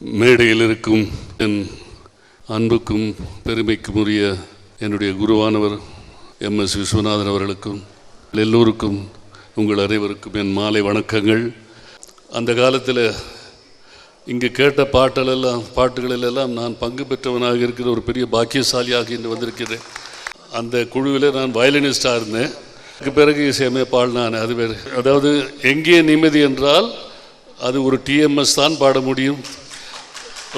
மேடையில் இருக்கும் என் அன்புக்கும் பெருமைக்கும் உரிய என்னுடைய குருவானவர் எம் எஸ் விஸ்வநாதன் அவர்களுக்கும் எல்லோருக்கும் உங்கள் அனைவருக்கும் என் மாலை வணக்கங்கள். அந்த காலத்தில் இங்கே கேட்ட பாட்டலெல்லாம் பாட்டுகளிலெல்லாம் நான் பங்கு பெற்றவனாக இருக்கிற ஒரு பெரிய பாக்கியசாலியாக இன்று வந்திருக்கிறேன். அந்த குழுவில் நான் வயலினிஸ்டாக இருந்தேன். அதுக்கு பிறகு இசையமைப்பாள் நான் அது பேர் அதாவது எங்கே நிம்மதி என்றால் அது ஒரு டிஎம்எஸ் தான் பாட முடியும்.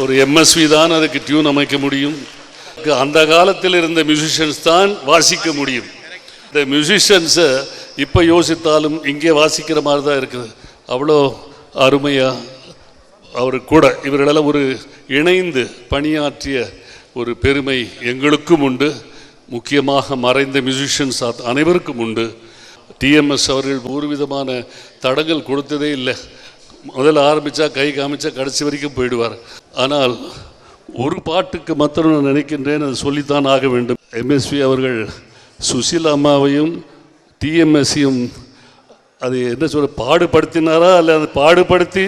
ஒரு எம்எஸ்வி தான் அதுக்கு டியூன் அமைக்க முடியும். அந்த காலத்தில் இருந்த மியூசிஷியன்ஸ் தான் வாசிக்க முடியும். இந்த மியூசிஷியன்ஸை இப்போ யோசித்தாலும் இங்கே வாசிக்கிற மாதிரி தான் இருக்குது. அவ்வளோ அருமையாக அவர் கூட இவர்களெல்லாம் ஒரு இணைந்து பணியாற்றிய ஒரு பெருமை எங்களுக்கும் உண்டு. முக்கியமாக மறைந்த மியூசிஷியன்ஸ் அனைவருக்கும் உண்டு. டிஎம்எஸ் அவர்கள் ஒரு விதமான தடங்கள் கொடுத்ததே இல்லை. முதல்ல ஆரம்பித்தா கை காமிச்சா கடைசி வரைக்கும் போயிடுவார். ஆனால் ஒரு பாட்டுக்கு மாத்திரம் நான் நினைக்கின்றேன் அது சொல்லித்தான் ஆக வேண்டும். எம்எஸ்வி அவர்கள் சுசிலா அம்மாவையும் டிஎம்எஸ்சியும் அது என்ன சொல்ற பாடுபடுத்தினாரா? அல்ல அது பாடுபடுத்தி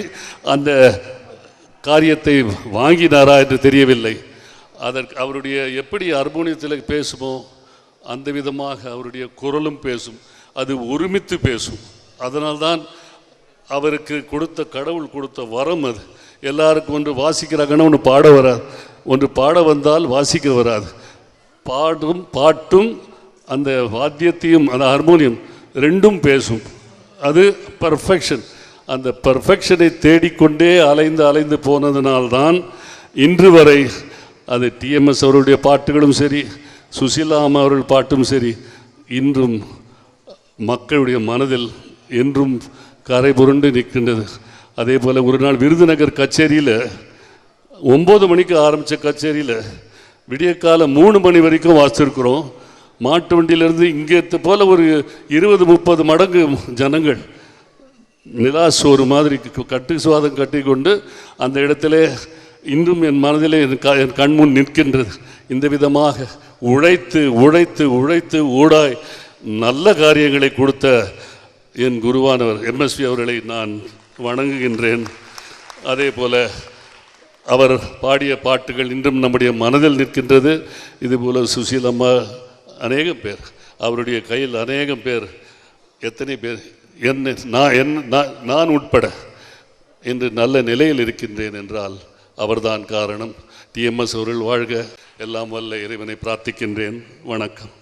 அந்த காரியத்தை வாங்கினாரா என்று தெரியவில்லை. அதற்கு அவருடைய எப்படி அர்மோனியத்தில் பேசுமோ அந்த விதமாக அவருடைய குரலும் பேசும். அது ஒருமித்து பேசும். அதனால்தான் அவருக்கு கொடுத்த கடவுள் கொடுத்த வரம் அது. எல்லாருக்கும் ஒன்று வாசிக்கிறாங்கன்னா ஒன்று பாட வராது. ஒன்று பாட வந்தால் வாசிக்க வராது. பாடும் பாட்டும் அந்த வாத்தியத்தையும் அந்த ஹார்மோனியம் ரெண்டும் பேசும். அது பர்ஃபெக்ஷன் அந்த பர்ஃபெக்ஷனை தேடிக்கொண்டே அலைந்து அலைந்து போனதுனால்தான் இன்று வரை அது டிஎம்எஸ் அவருடைய பாட்டுகளும் சரி சுசீலா அம்மா அவர்கள் பாட்டும் சரி இன்றும் மக்களுடைய மனதில் என்றும் கரை புரண்டு நிற்கின்றது. அதே போல் ஒரு நாள் விருதுநகர் கச்சேரியில் ஒம்பது மணிக்கு ஆரம்பித்த கச்சேரியில் விடியற்கால மூணு மணி வரைக்கும் வாசிச்சிருக்கிறோம். மாட்டு வண்டியிலேருந்து இங்கே போல் ஒரு இருபது முப்பது மடங்கு ஜனங்கள் நிலா ஒரு மாதிரி கட்டு சுவாதம் கட்டி கொண்டு அந்த இடத்துல இன்றும் என் மனதிலே என் க என் கண்முன் நிற்கின்றது. இந்த விதமாக உழைத்து உழைத்து உழைத்து ஊடாய் நல்ல காரியங்களை கொடுத்த என் குருவானவர் எம்எஸ்வி அவர்களை நான் வணங்குகின்றேன். அதே போல அவர் பாடிய பாட்டுகள் இன்றும் நம்முடைய மனதில் நிற்கின்றது. இதுபோல் சுசீலம்மா அநேகம் பேர் அவருடைய கையில் அநேகம் பேர் எத்தனை பேர் என்ன நான் என் நான் நான் உட்பட இன்று நல்ல நிலையில் இருக்கின்றேன் என்றால் அவர்தான் காரணம். டிஎம்எஸ் அவர்கள் வாழ்க. எல்லாம் வல்ல இறைவனை பிரார்த்திக்கின்றேன். வணக்கம்.